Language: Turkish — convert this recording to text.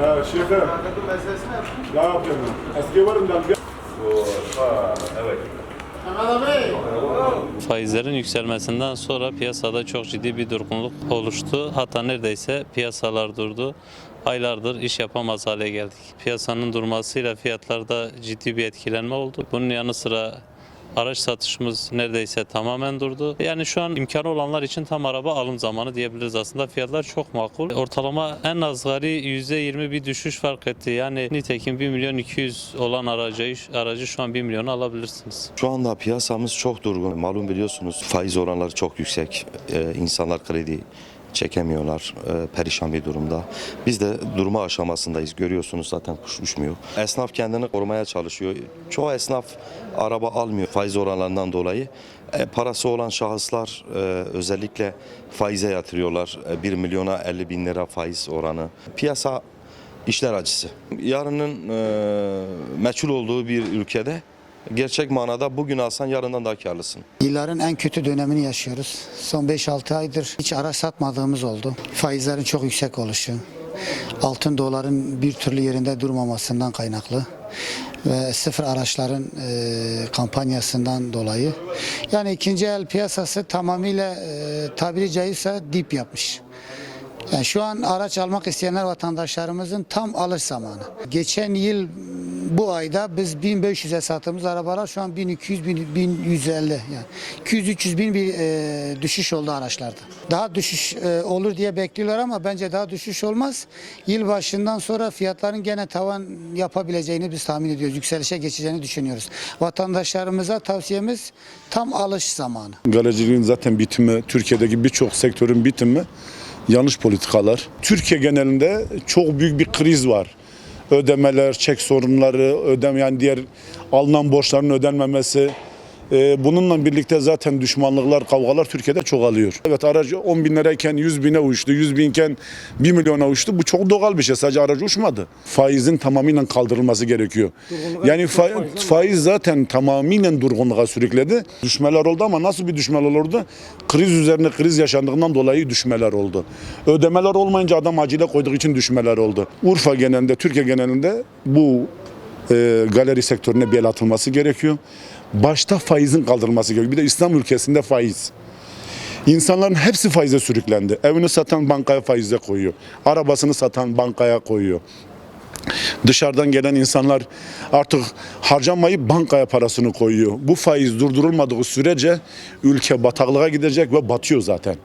Ha, şefim. Ne yapıyorsun? Eski varım da. Evet. Faizlerin yükselmesinden sonra piyasada çok ciddi bir durgunluk oluştu. Hatta neredeyse piyasalar durdu. Aylardır iş yapamaz hale geldik. Piyasanın durmasıyla fiyatlarda ciddi bir etkilenme oldu. Bunun yanı sıra araç satışımız neredeyse tamamen durdu. Yani şu an imkanı olanlar için tam araba alım zamanı diyebiliriz aslında. Fiyatlar çok makul. Ortalama en azgari %20 bir düşüş fark etti. Yani nitekim 1 milyon 200 olan aracı, aracı şu an 1 milyona alabilirsiniz. Şu anda piyasamız çok durgun. Malum biliyorsunuz faiz oranları çok yüksek. Ee, insanlar kredi çekemiyorlar. Ee, perişan bir durumda. Biz de durma aşamasındayız. Görüyorsunuz zaten kuş uçmuyor. Esnaf kendini korumaya çalışıyor. Çoğu esnaf araba almıyor faiz oranlarından dolayı. E, parası olan şahıslar e, özellikle faize yatırıyorlar. E, 1 milyona 50 bin lira faiz oranı. Piyasa işler acısı. Yarının e, meçhul olduğu bir ülkede gerçek manada bugün alsan yarından daha karlısın. Yılların en kötü dönemini yaşıyoruz. Son 5-6 aydır hiç araç satmadığımız oldu. Faizlerin çok yüksek oluşu, altın doların bir türlü yerinde durmamasından kaynaklı ve sıfır araçların e, kampanyasından dolayı. Yani ikinci el piyasası tamamıyla e, tabiri caizse dip yapmış. Yani şu an araç almak isteyenler vatandaşlarımızın tam alış zamanı. Geçen yıl bu ayda biz 1500'e sattığımız arabalar şu an 1200 1150 yani 200 300 bin bir e, düşüş oldu araçlarda. Daha düşüş e, olur diye bekliyorlar ama bence daha düşüş olmaz. Yıl başından sonra fiyatların gene tavan yapabileceğini biz tahmin ediyoruz. Yükselişe geçeceğini düşünüyoruz. Vatandaşlarımıza tavsiyemiz tam alış zamanı. Galericiliğin zaten bitimi, Türkiye'deki birçok sektörün bitimi yanlış politikalar. Türkiye genelinde çok büyük bir kriz var. Ödemeler, çek sorunları, ödem yani diğer alınan borçların ödenmemesi. Ee, bununla birlikte zaten düşmanlıklar, kavgalar Türkiye'de çoğalıyor. Evet aracı 10 bin lirayken 100 bine uçtu, 100 binken 1 milyona uçtu. Bu çok doğal bir şey. Sadece aracı uçmadı. Faizin tamamıyla kaldırılması gerekiyor. Yani fa- faiz zaten tamamıyla durgunluğa sürükledi. Düşmeler oldu ama nasıl bir düşmeler oldu? Kriz üzerine kriz yaşandığından dolayı düşmeler oldu. Ödemeler olmayınca adam acile koyduğu için düşmeler oldu. Urfa genelinde, Türkiye genelinde bu e, galeri sektörüne bir el atılması gerekiyor. Başta faizin kaldırılması gerekiyor. Bir de İslam ülkesinde faiz. İnsanların hepsi faize sürüklendi. Evini satan bankaya faize koyuyor. Arabasını satan bankaya koyuyor. Dışarıdan gelen insanlar artık harcamayıp bankaya parasını koyuyor. Bu faiz durdurulmadığı sürece ülke bataklığa gidecek ve batıyor zaten.